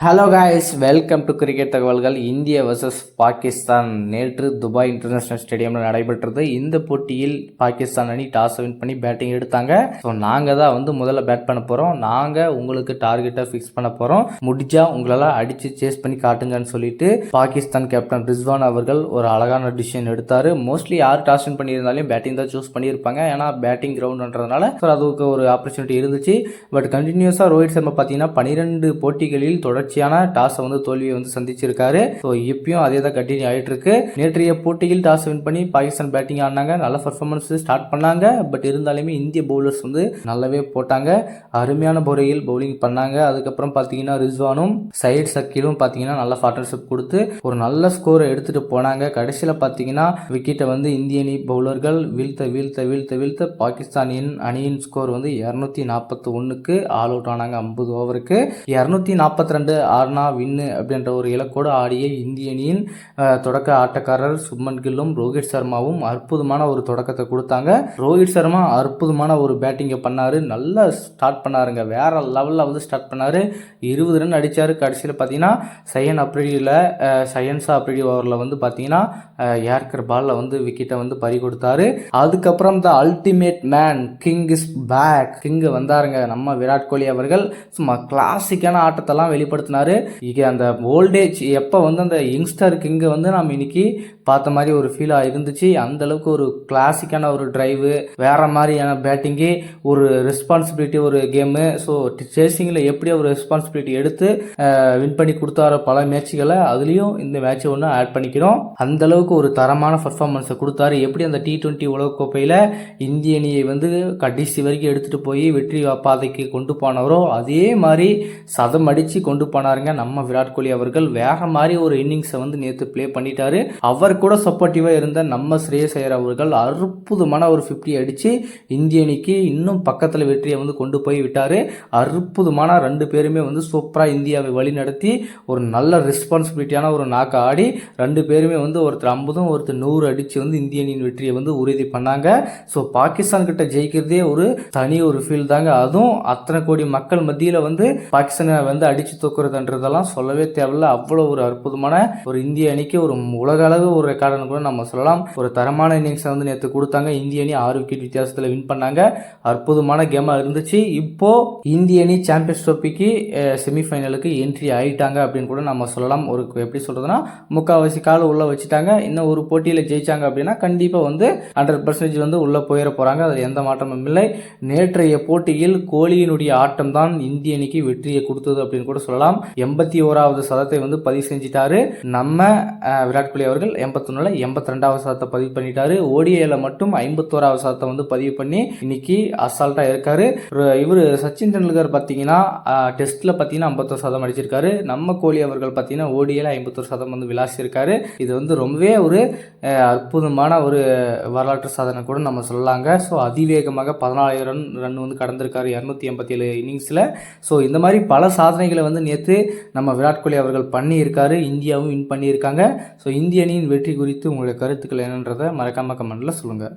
Hello guys welcome to cricket தகவல்கள் இந்திய versus Pakistan நேற்று துபாய் இன்டர்நேஷனல் ஸ்டேடியமில் நடைபெற்றது. இந்த போட்டியில் பாகிஸ்தான் அணி டாஸ் வின் பண்ணி பேட்டிங் எடுத்தாங்க. ஸோ நாங்கள் தான் வந்து முதல்ல பேட் பண்ண போகிறோம் நாங்கள் உங்களுக்கு டார்கெட்டை ஃபிக்ஸ் பண்ண போகிறோம் முடிஞ்சா உங்களெல்லாம் அடித்து சேஸ் பண்ணி காட்டுங்கன்னு சொல்லிட்டு பாகிஸ்தான் கேப்டன் ரிஸ்வான் அவர்கள் ஒரு அழகான டிசிஷன் எடுத்தார். மோஸ்ட்லி யார் டாஸ் வின் பண்ணியிருந்தாலும் பேட்டிங் தான் சூஸ் பண்ணியிருப்பாங்க. ஏன்னா பேட்டிங் கிரவுண்ட்ன்றதுனால ஸோ அதுக்கு ஒரு ஆப்பர்ச்சுனிட்டி இருந்துச்சு. பட் கண்டினியூஸாக ரோஹித் சர்மா பார்த்தீங்கன்னா பன்னிரெண்டு போட்டிகளில் தொடர் தொடர்ச்சியான டாஸை வந்து தோல்வியை வந்து சந்திச்சிருக்காரு. ஸோ இப்பயும் அதே தான் கண்டினியூ ஆகிட்டு இருக்கு நேற்றைய போட்டியில் டாஸ் வின் பண்ணி பாகிஸ்தான் பேட்டிங் ஆடினாங்க. நல்ல பர்ஃபார்மன்ஸ் ஸ்டார்ட் பண்ணாங்க. பட் இருந்தாலுமே இந்திய பவுலர்ஸ் வந்து நல்லாவே போட்டாங்க. அருமையான முறையில் பவுலிங் பண்ணாங்க. அதுக்கப்புறம் பார்த்தீங்கன்னா ரிஸ்வானும் சைட் சக்கீலும் பார்த்தீங்கன்னா நல்ல பார்ட்னர்ஷிப் கொடுத்து ஒரு நல்ல ஸ்கோரை எடுத்துகிட்டு போனாங்க. கடைசியில் பார்த்தீங்கன்னா விக்கெட்டை வந்து இந்திய அணி பவுலர்கள் வீழ்த்த வீழ்த்த வீழ்த்த வீழ்த்த பாகிஸ்தானின் அணியின் ஸ்கோர் வந்து இரநூத்தி நாற்பத்தி ஒன்றுக்கு ஆல் அவுட் ஆனாங்க. ஐம்பது ஓவருக்கு இரநூத்தி நாற்பத்தி ரெண்டு ஆர்னா வின்னு அப்படின்ற ஒரு இலக்கோடு ஆடிய இந்திய அணியின் தொடக்க ஆட்டக்காரர் சுப்மன் கில்லும் ரோஹித் சர்மாவும் அற்புதமான ஒரு தொடக்கத்தை கொடுத்தாங்க. ரோஹித் சர்மா அற்புதமான ஒரு பேட்டிங்கை பண்ணார். நல்லா ஸ்டார்ட் பண்ணாருங்க. வேறு லெவலில் வந்து ஸ்டார்ட் பண்ணாரு. இருபது ரன் அடித்தார் கடைசியில் பார்த்தீங்கன்னா சையன் அப்ரிடியில் சயன்ஸா அப்ரிடி ஓவரில் வந்து பார்த்தீங்கன்னா ஏர்கர் பாலில் வந்து விக்கெட்டை வந்து பறி கொடுத்தாரு. அதுக்கப்புறம் the ultimate man king is back king வந்தாருங்க நம்ம விராட் கோலி அவர்கள். சும்மா கிளாசிக்கான ஆட்டத்தெல்லாம் வெளிப்படுத்தினாரு. இங்கே அந்த ஓல்டேஜ் எப்போ வந்து அந்த யங்ஸ்டர் கிங்கை வந்து நம்ம இன்னைக்கு பார்த்த மாதிரி ஒரு ஃபீலாக இருந்துச்சு. அந்த அளவுக்கு ஒரு கிளாசிக்கான ஒரு டிரைவு வேற மாதிரியான பேட்டிங்கு ஒரு ரெஸ்பான்சிபிலிட்டி ஒரு கேமு ஸோ சேசிங்கில் எப்படி ஒரு ரெஸ்பான்சிபிலிட்டி எடுத்து வின் பண்ணி கொடுத்தார பல மேட்சுகளை அதுலேயும் இந்த மேட்சை ஒன்று ஆட் பண்ணிக்கிறோம். அந்த அளவுக்கு ஒரு தரமான பர்ஃபார்மன்ஸை கொடுத்தாரு. எப்படி அந்த டி டுவெண்ட்டி உலகக்கோப்பையில் இந்திய அணியை வந்து கடைசி வரைக்கும் எடுத்துகிட்டு போய் வெற்றி பாதைக்கு கொண்டு போனவரோ அதே மாதிரி சதம் அடித்து கொண்டு போனாருங்க நம்ம விராட் கோலி அவர்கள். வேற மாதிரி ஒரு இன்னிங்ஸை வந்து நேற்று ப்ளே பண்ணிட்டாரு. அவர் கூட சப்போர்ட்டிவாக இருந்த நம்ம ஸ்ரேயஸ் ஐயர் அவர்கள் அற்புதமான ஒரு ஃபிஃப்டி அடித்து இந்திய அணிக்கு இன்னும் பக்கத்தில் வெற்றியை வந்து கொண்டு போய் விட்டார். அற்புதமான ரெண்டு பேருமே வந்து சூப்பராக இந்தியாவை வழிநடத்தி ஒரு நல்ல ரெஸ்பான்சிபிலிட்டியான ஒரு நாக்கை ஆடி ரெண்டு பேருமே வந்து ஒருத்தர் ஐம்பதும் ஒருத்தர் நூறு அடித்து வந்து இந்திய அணியின் வெற்றியை வந்து உறுதி பண்ணாங்க. ஸோ பாகிஸ்தான் கிட்ட ஜெயிக்கிறதே ஒரு தனி ஒரு ஃபீல் தாங்க. அதுவும் அத்தனை கோடி மக்கள் மத்தியில் வந்து பாகிஸ்தானை வந்து அடித்து தூக்குறதுன்றதெல்லாம் சொல்லவே தேவையில்ல. அவ்வளோ ஒரு அற்புதமான ஒரு இந்திய அணிக்கு ஒரு உலக அளவு ஒரு ரெக்கார்டுன்னு கூட நம்ம சொல்லலாம். ஒரு தரமான இன்னிங்ஸை வந்து நேற்று கொடுத்தாங்க. இந்திய அணி ஆறு விக்கெட் வித்தியாசத்தில் வின் பண்ணாங்க. அற்புதமான கேமாக இருந்துச்சு. இப்போ இந்திய அணி சாம்பியன்ஸ் ட்ரோஃபிக்கு செமிஃபைனலுக்கு என்ட்ரி ஆகிட்டாங்க அப்படின்னு கூட நம்ம சொல்லலாம். ஒரு எப்படி சொல்கிறதுனா முக்கால்வாசி கால் உள்ளே வச்சுட்டாங்க. இன்னும் ஒரு போட்டியில் ஜெயிச்சாங்க அப்படின்னா கண்டிப்பாக வந்து ஹண்ட்ரட் பர்சன்டேஜ் வந்து உள்ளே போயிட போகிறாங்க அதில் எந்த மாற்றமும் இல்லை. நேற்றைய போட்டியில் கோலியினுடைய ஆட்டம் தான் இந்திய அணிக்கு வெற்றியை கொடுத்தது அப்படின்னு கூட சொல்லலாம். எண்பத்தி ஓராவது சதத்தை வந்து பதிவு செஞ்சிட்டாரு. நம்ம விராட் கோலி அவர்கள் எண்பத்தொன்னுல எண்பத்தி ரெண்டாவது சதத்தை பதிவு பண்ணிட்டாரு. ஓடிஏல மட்டும் ஐம்பத்தோராவது சதத்தை வந்து பதிவு பண்ணி இன்னைக்கு அசால்ட்டாக இருக்காரு. இவர் சச்சின் டெண்டுல்கர் பார்த்தீங்கன்னா டெஸ்ட்டில் பார்த்தீங்கன்னா ஐம்பத்தோரு சதம் அடிச்சிருக்காரு. நம்ம கோலி அவர்கள் பார்த்தீங்கன்னா ஓடிஏல ஐம்பத்தோரு சதம் வந்து விளாசியிருக்காரு இது வந்து ரொம்பவே ஒரு அற்புதமான ஒரு வரலாற்று சாதனை கூட நம்ம சொல்லலாங்க. ஸோ அதிவேகமாக பதினாலாயிரம் ரன் ரன் வந்து கடந்திருக்காரு இரநூத்தி எண்பத்தி ஏழு இன்னிங்ஸில் ஸோ இந்த மாதிரி பல சாதனைகளை வந்து நேற்று நம்ம விராட் கோலி அவர்கள் பண்ணியிருக்காரு. இந்தியாவும் வின் பண்ணியிருக்காங்க. ஸோ இந்திய அணியின் வெற்றி குறித்து உங்களுடைய கருத்துக்கள் என்னன்றதை மறக்காமல் கமெண்ட்டில் சொல்லுங்கள்